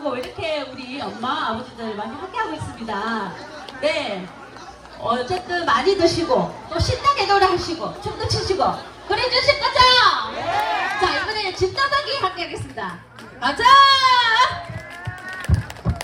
어, 않고 이렇게 우리 엄마, 아버지들 많이 함께하고 있습니다. 네, 어, 어쨌든 많이 드시고 또 신나게 노래하시고 춤도 추시고 그래 주실 거죠? 네. 자, 이번에 집나가기 함께 하겠습니다. 가자!